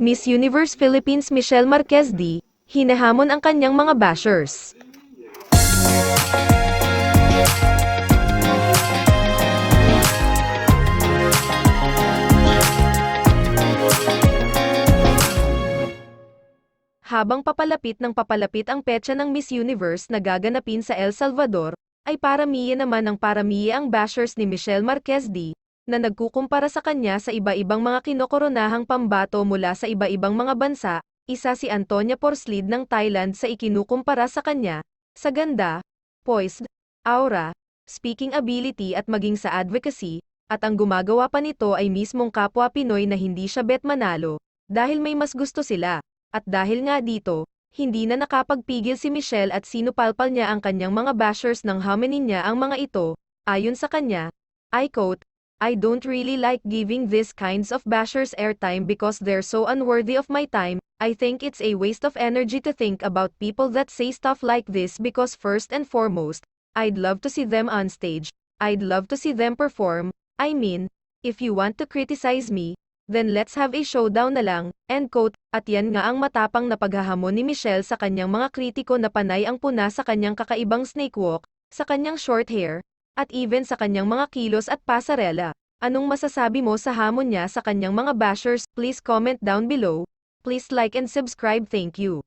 Miss Universe Philippines Michelle Marquez D, hinahamon ang kanyang mga bashers. Habang papalapit ng papalapit ang petsa ng Miss Universe na gaganapin sa El Salvador, ay paramiye naman ang paramiye ang bashers ni Michelle Marquez D, na nagkukumpara sa kanya sa iba-ibang mga kinokoronahang pambato mula sa iba-ibang mga bansa, isa si Antonia Porslid ng Thailand sa ikinukumpara sa kanya, sa ganda, poised, aura, speaking ability at maging sa advocacy, at ang gumagawa pa nito ay mismong kapwa Pinoy na hindi siya bet manalo, dahil may mas gusto sila. At dahil nga dito, hindi na nakapagpigil si Michelle at sinupalpal niya ang kanyang mga bashers ng haminin niya ang mga ito, ayon sa kanya, I quote, I don't really like giving these kinds of bashers airtime because they're so unworthy of my time, I think it's a waste of energy to think about people that say stuff like this because first and foremost, I'd love to see them on stage, I'd love to see them perform, I mean, if you want to criticize me, then let's have a showdown na lang, end quote, at yan nga ang matapang na paghahamon ni Michelle sa kanyang mga kritiko na panay ang puna sa kanyang kakaibang snake walk, sa kanyang short hair, at even sa kanyang mga kilos at pasarela. Anong masasabi mo sa hamon niya sa kanyang mga bashers? Please comment down below. Please like and subscribe. Thank you.